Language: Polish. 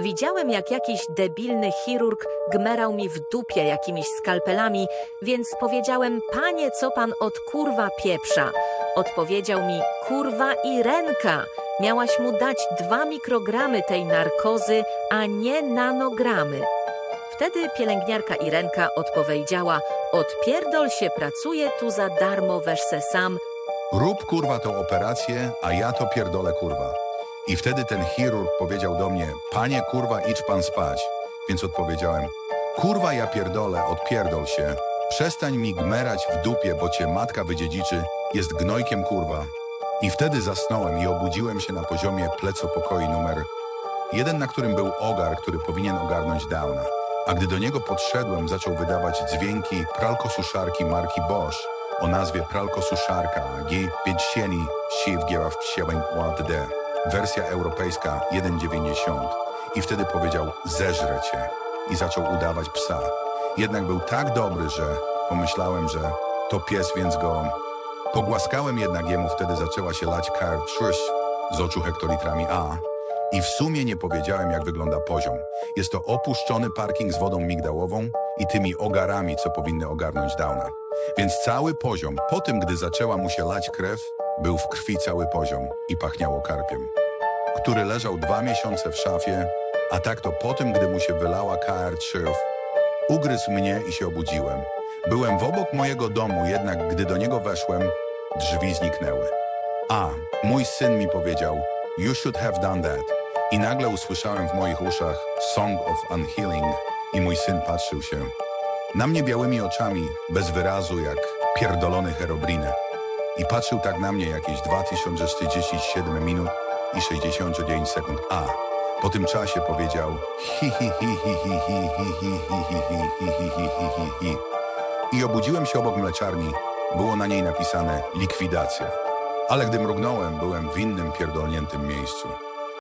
Widziałem, jak jakiś debilny chirurg gmerał mi w dupie jakimiś skalpelami, więc powiedziałem, panie, co pan od kurwa pieprza? Odpowiedział mi, kurwa Irenka, miałaś mu dać dwa mikrogramy tej narkozy, a nie nanogramy. Wtedy pielęgniarka Irenka odpowiedziała, odpierdol się, pracuje tu za darmo, weź se sam, Rób kurwa tą operację, a ja to pierdolę kurwa. I wtedy ten chirurg powiedział do mnie, panie kurwa, idź pan spać. Więc odpowiedziałem, kurwa ja pierdolę, odpierdol się. Przestań mi gmerać w dupie, bo cię matka wydziedziczy, jest gnojkiem kurwa. I wtedy zasnąłem i obudziłem się na poziomie plecopokoi numer jeden, na którym był ogar, który powinien ogarnąć Downa. A gdy do niego podszedłem, zaczął wydawać dźwięki pralkosuszarki marki Bosch o nazwie pralkosuszarka G5 Siw Gieław Psiebeń D. Wersja europejska 1.90. I wtedy powiedział, zeżrę cię. I zaczął udawać psa. Jednak był tak dobry, że pomyślałem, że to pies, więc go Pogłaskałem jednak jemu, wtedy zaczęła się lać karczuś z oczu hektolitrami A. I w sumie nie powiedziałem, jak wygląda poziom. Jest to opuszczony parking z wodą migdałową i tymi ogarami, co powinny ogarnąć Downa. Więc cały poziom, po tym, gdy zaczęła mu się lać krew, był w krwi cały poziom i pachniało karpiem, który leżał dwa miesiące w szafie, a tak to po tym, gdy mu się wylała KR3, Ugryzł mnie i się obudziłem. Byłem w obok mojego domu, jednak gdy do niego weszłem, drzwi zniknęły. A, mój syn mi powiedział, you should have done that. I nagle usłyszałem w moich uszach Song of Unhealing i mój syn patrzył się. Na mnie białymi oczami, bez wyrazu, jak pierdolony herobrinę. I patrzył tak na mnie jakieś 2047 minut i 69 sekund. A, po tym czasie powiedział hi hi hi hi hi hi hi hi hi hi hi hi hi hi hi hi i obudziłem się obok mleczarni. Było na niej napisane likwidacja. Ale gdy mrugnąłem, byłem w innym pierdolniętym miejscu.